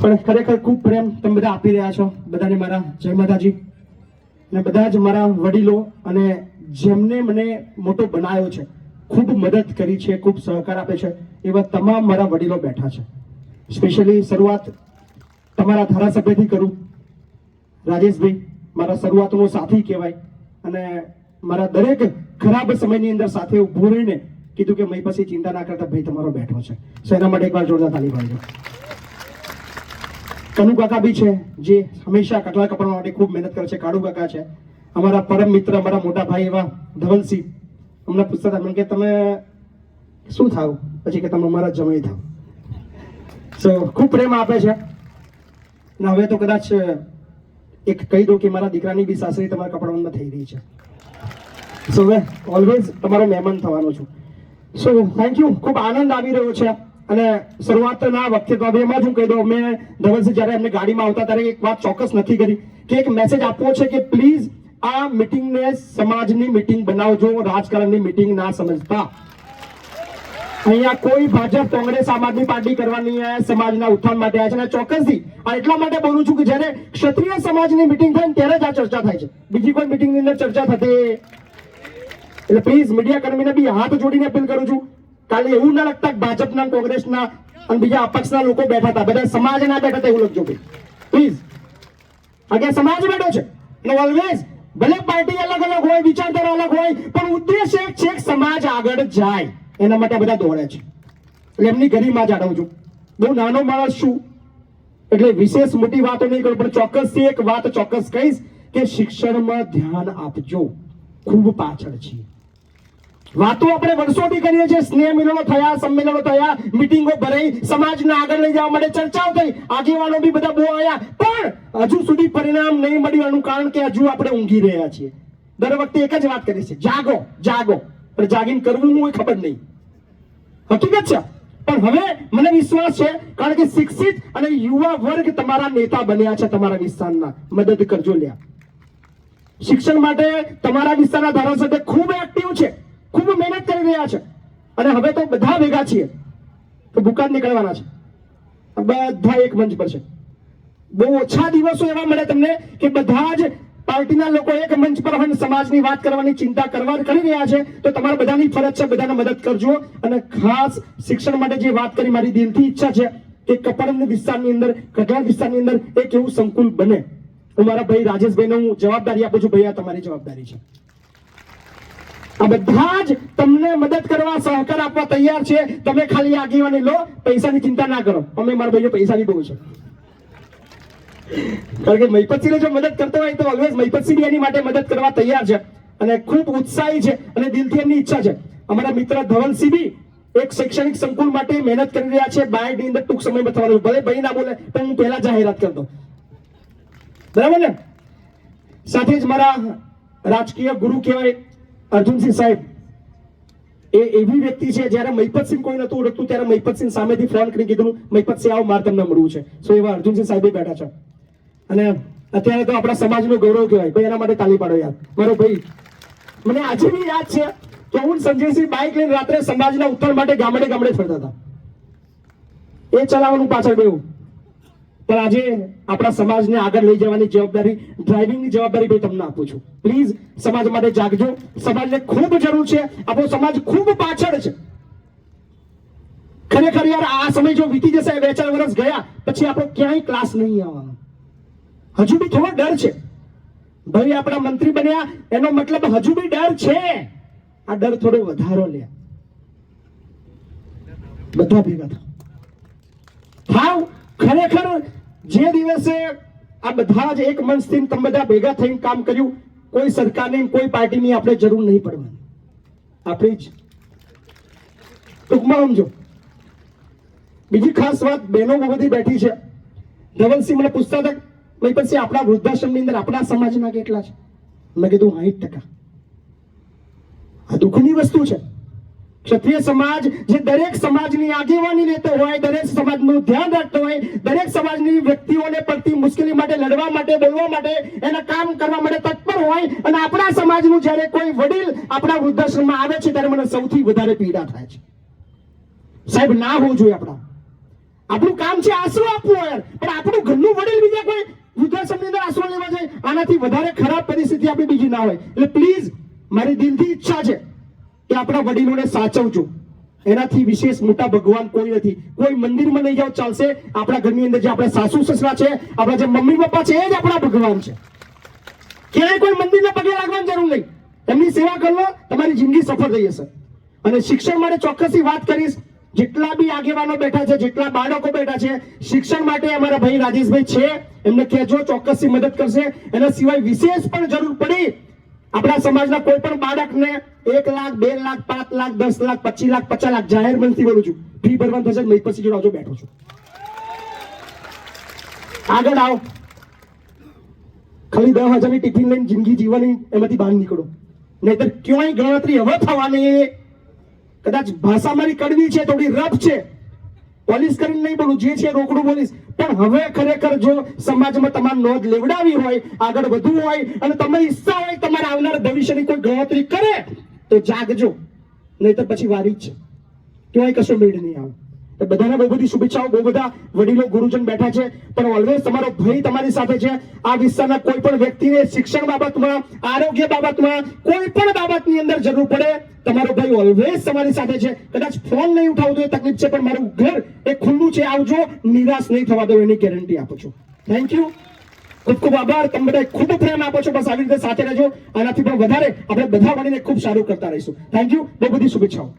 પણ ખરેખર ખૂબ પ્રેમ તમે બધા આપી રહ્યા છો, બધાને મારા, જય માતાજી. અને બધા જ મારા વડીલો અને જેમને મને મોટો બનાવ્યો છે, ખૂબ મદદ કરી છે, ખૂબ સહકાર આપે છે, એવા તમામ મારા વડીલો બેઠા છે. સ્પેશિયલી શરૂઆત તમારા ધારાસભ્યથી કરું. રાજેશભાઈ, મારા શરૂઆતનો સાથી કહેવાય. અને મારા દરેક ખરાબ સમયની અંદર સાથે ઊભું રહીને કીધું કે મય પછી ચિંતા ના કરતા ભાઈ તમારો બેઠો છે. સો એના માટે એકવાર જોરદાર તાલી પાડજો. કનુ કાકા બી છે, જે હંમેશા કટલા કપડા માટે ખૂબ મહેનત કરે છે, કાળુ કાકા છે. અમારા પરમ મિત્ર, અમારા મોટા ભાઈ એવા ધવલસિંહ અમને પૂછતા હતા કે તમે શું થાવ? પછી કે તમે અમારા જમાઈ થાવ. સો ખૂબ પ્રેમ આપે છે. ને હવે તો કદાચ એક કહી દઉં કે મારા દીકરાની બી સાસરી તમારા કપડામાં થઈ રહી છે. સો હવે ઓલવેઝ તમારો મહેમાન થવાનો છું. સો થેન્ક યુ ખૂબ આનંદ આવી રહ્યો છે. અને શરૂઆતના વખતે તો હવે એમાં જ હું કહી દઉં, મેં ધવલસિંહ જ્યારે એમને ગાડીમાં આવતા ત્યારે એક વાત ચોક્કસ નથી કરી, કે એક મેસેજ આપવો છે કે પ્લીઝ આ મિટિંગને સમાજની મિટિંગ બનાવજો, રાજકારણની મિટિંગ ના સમજતા. અહીંયા કોઈ ભાજપ, કોંગ્રેસ, આમ આદમી પાર્ટી કરવાની સમાજના ઉત્થાન માટે આવ્યા છે. અને ચોક્કસથી આ એટલા માટે બોલું છું કે જ્યારે ક્ષત્રિય સમાજની મિટિંગ થાય ત્યારે જ આ ચર્ચા થાય છે. બીજી કોઈ મિટિંગની અંદર ચર્ચા થતી એટલે પ્લીઝ મીડિયા કર્મીને બી હાથ જોડીને અપીલ કરું છું. કાલે એવું ના લગતા ભાજપના, કોંગ્રેસના અને બીજા અપક્ષના લોકો બેઠા હતા. બધા સમાજના બેઠા હતા એવું લખજો ભાઈ. પ્લીઝ આગળ સમાજ બેઠો છે. અને ઓલવેઝ ભલે પાર્ટી અલગ અલગ હોય, વિચારધારા અલગ હોય, પણ ઉદ્દેશ એક છે સમાજ આગળ જાય. એના માટે બધા દોડે છે. એટલે એમની ગરિમા જાણવું છું. બહુ નાનો માણસ છું. એટલે વિશેષ મોટી વાતો નહીં કરું, પણ ચોક્કસથી એક વાત ચોક્કસ કહીશ કે શિક્ષણમાં ધ્યાન આપજો. ખૂબ પાછળ છીએ. વાતો આપણે વર્ષોથી કરીએ છીએ. સ્નેહ મિલનો થયા, સંમેલનો થયા, મિટિંગો ભરાઈ, સમાજને આગળ લઈ જવા માટે ચર્ચાઓ થઈ. આગેવાનો બી બધા બહુ આવ્યા પણ હજુ સુધી પરિણામ નહીં મળ્યું એનું કારણ કે હજુ આપણે ઊંઘી રહ્યા છીએ. દર વખતે એક જ વાત કરી છે જાગો જાગો. પણ જાગીને કરવું હું ખબર નહીં. હકીકત છે. પણ હવે મને વિશ્વાસ છે, કારણ કે શિક્ષિત અને યુવા વર્ગ તમારા નેતા બન્યા છે તમારા વિસ્તારના. મદદ કરજો લ્યા. શિક્ષણ માટે તમારા વિસ્તારના ધારાસભ્ય ખૂબ એક્ટિવ છે. ખૂબ મહેનત કરી રહ્યા છે. અને હવે તો બધા ભેગા છીએ. તો બુકાન નીકળવાના છે. બધા એક મંચ પર છે. બહુ ઓછા દિવસો એવા મળે તમને કે બધા જ પાર્ટીના લોકો એક મંચ પર હોય સમાજની વાત કરવાની ચિંતા કરવા કરી રહ્યા છે, તો તમારા બધાની ફરજ છે, બધાને મદદ કરજો. અને ખાસ શિક્ષણ માટે જે વાત કરી મારી દિલથી ઈચ્છા છે કે કપડન વિસ્તારની અંદર કઢાળ વિસ્તારની અંદર એક એવું સંકુલ બને. હું મારા ભાઈ રાજેશભાઈને હું જવાબદારી આપું છું. ભાઈ આ તમારી જવાબદારી છે. આ બધા જ તમને મદદ કરવા, સહકાર આપવા તૈયાર છે. તમે ખાલી આગેવાની લો, પૈસાની ચિંતા ના કરો. અમે મારા ભાઈઓ પૈસાની બહુ છે. કારણ કે મહિપતસિંહને જો મદદ કરતો હોય તો ઓલવેઝ મહિપતસિંહ એની માટે મદદ કરવા તૈયાર છે. અને ખૂબ ઉત્સાહી છે અને દિલથી એમની ઈચ્છા છે. અમારા મિત્ર ધવલસિંહ બી એક શૈક્ષણિક સંકુલ માટે મહેનત કરી રહ્યા છે. બાયડની અંદર ટૂંક સમયમાં થવાનું. ભલે ભાઈ ના બોલે, પણ હું પહેલા જાહેરાત કરતો. બરાબર ને? સાથે જ મારા રાજકીય ગુરુ કહેવાય અર્જુનસિંહ સાહેબ, એ એવી વ્યક્તિ છે જ્યારે મહિપતસિંહ કોઈ નતું ઓળખતું, ત્યારે મહિપતસિંહ સામેથી ફોન કરી કીધું મહિપતસિંહ, આવો, મારે તમને મળવું છે. સો એવા અર્જુનસિંહ સાહેબ બેઠા છે. અને અત્યારે તો આપણા સમાજનું ગૌરવ કહેવાય. ભાઈ, એના માટે તાલી પાડો યાર. મારો ભાઈ, મને આજે બી યાદ છે કે હું સંજયસિંહ બાઇક લઈને રાત્રે સમાજના ઉત્થાન માટે ગામડે ગામડે ફરતા હતા. એ ચલાવવાનું પાછળ બેવું પણ આજે આપણા સમાજને આગળ લઈ જવાની જવાબદારી ડ્રાઇવિંગની જવાબદારી ભાઈ તમને આપું છું. પ્લીઝ સમાજ માટે જાગજો. સમાજને ખૂબ જરૂર છે. આપણો સમાજ ખૂબ પાછળ છે. ખરેખર યાર, આ સમય જો વીતી જશે, બે ચાર વર્ષ ગયા, પછી આપણો ક્યાંય ક્લાસ નહીં આવવાનો. હજુ બી થોડો ડર છે. ભાઈ આપણા મંત્રી બન્યા, એનો મતલબ હજુ બી ડર છે. આ ડર થોડો વધારો લે. બધા ભેગા થાવ. ખરેખર જે દિવસે આ બધા જ એક મંચથી તમે બધા ભેગા થઈને કામ કર્યું, કોઈ સરકારની કોઈ પાર્ટીની આપણે જરૂર નહીં પડવાની. આપણી જ. ટૂંકમાં સમજો. બીજી ખાસ વાત, બહેનો બહુ બધી બેઠી છે. ધવલસિંહ મને પૂછતા હતા, ભાઈ, પછી આપણા વૃદ્ધાશ્રમની અંદર આપણા સમાજના કેટલા છે? મેં કીધું સાહીઠ ટકા. આ દુઃખની વસ્તુ છે. ક્ષત્રિય સમાજ જે દરેક સમાજની આગેવાની લેતો હોય, દરેક સમાજનું ધ્યાન રાખતો હોય, દરેક સમાજની વ્યક્તિઓને પડતી મુશ્કેલી માટે, લડવા માટે, બોલવા માટે, એના કામ કરવા માટે તત્પર હોય અને આપણા સમાજનું જ્યારે કોઈ વડીલ આપણા વૃદ્ધાશ્રમમાં આવે છે, ત્યારે મને સૌથી વધારે પીડા થાય છે. સાહેબ, ના હોવું જોઈએ આપણા. આપણું કામ છે આશરો આપવું યાર, પણ આપણું ઘરનું વડીલ બીજા કોઈ વૃદ્ધાશ્રમની અંદર આશરો લેવા જાય, આનાથી વધારે ખરાબ પરિસ્થિતિ આપણી બીજી ના હોય. એટલે પ્લીઝ મારી દિલથી ઈચ્છા છે કે આપણા વડીલોને સાચવજો. એનાથી વિશેષ મોટા ભગવાન કોઈ નથી. કોઈ મંદિરમાં લઈ જાઓ, ચાલશે. આપણા ઘરની અંદર જે આપણા સાસુ સસરા છે, આપણા જે મમ્મી પપ્પા છે, એ જ આપણા ભગવાન છે. ક્યાંય કોઈ મંદિરના પગે લાગવાની જરૂર નહીં. એમની સેવા કરો તમારી જિંદગી સફળ થઈ જશે અને શિક્ષણ માટે ચોક્કસથી વાત કરીશ. જેટલા બી આગેવાનો બેઠા છે, જેટલા બાળકો બેઠા છે, શિક્ષણ માટે અમારા ભાઈ રાજેશભાઈ છે. એમને કહેજો, ચોક્કસથી મદદ કરશે. એના સિવાય વિશેષ પણ જરૂર પડી આપણા સમાજના કોઈ પણ બાળકને એક લાખ, બે લાખ, પાંચ લાખ, દસ લાખ, પચીસ લાખ, પચાસ લાખ જાહેર મંત્રી બોલું છું. ફી ભરવાનું થશે, નહીં પછી જોડાવજો બેઠો છું. આગળ આવો. ખાલી દસ હજારની ટિફિન લઈને જિંદગી જીવવાની, એમાંથી બહાર નીકળો. નહીતર ક્યાંય ગણતરી હવે થવાની. કદાચ ભાષા મારી કડવી છે, થોડી રફ છે. પોલીસ કરીને નહીં બોલું, જે છે રોકડું બોલીશ. પણ હવે ખરેખર જો સમાજમાં તમારે નોંધ લેવડાવી હોય, આગળ વધવું હોય, અને તમે ઈચ્છા હોય તમારા આવનાર ભવિષ્યની કોઈ ગણતરી કરે, તો જાગજો. નહીં તો પછી વારી જ છે. ક્યાંય કશો મેળ નહીં આવે. બધાને બહુ બધી શુભેચ્છાઓ, બહુ બધા વડીલો, ગુરુજન બેઠા છે. પણ ઓલવેઝ તમારો ભાઈ તમારી સાથે છે. આ વિસ્તારના કોઈ પણ વ્યક્તિને શિક્ષણ બાબતમાં, આરોગ્ય બાબતમાં, કોઈ પણ બાબતની અંદર જરૂર પડે, તમારો ભાઈ ઓલવેઝ તમારી સાથે છે. કદાચ ફોન નહીં ઉઠાવતો એ તકલીફ છે, પણ મારું ઘર એ ખુલ્લું છે, આવજો. નિરાશ નહીં થવા દો, એની ગેરંટી આપું છું. થેન્ક યુ ખૂબ ખૂબ આભાર. તમે બધા ખૂબ પ્રેમ આપો છો. બસ આવી રીતે સાથે રહેજો. આનાથી પણ વધારે આપણે બધા મળીને ખૂબ સારું કરતા રહીશું. થેન્ક યુ બહુ બધી શુભેચ્છાઓ.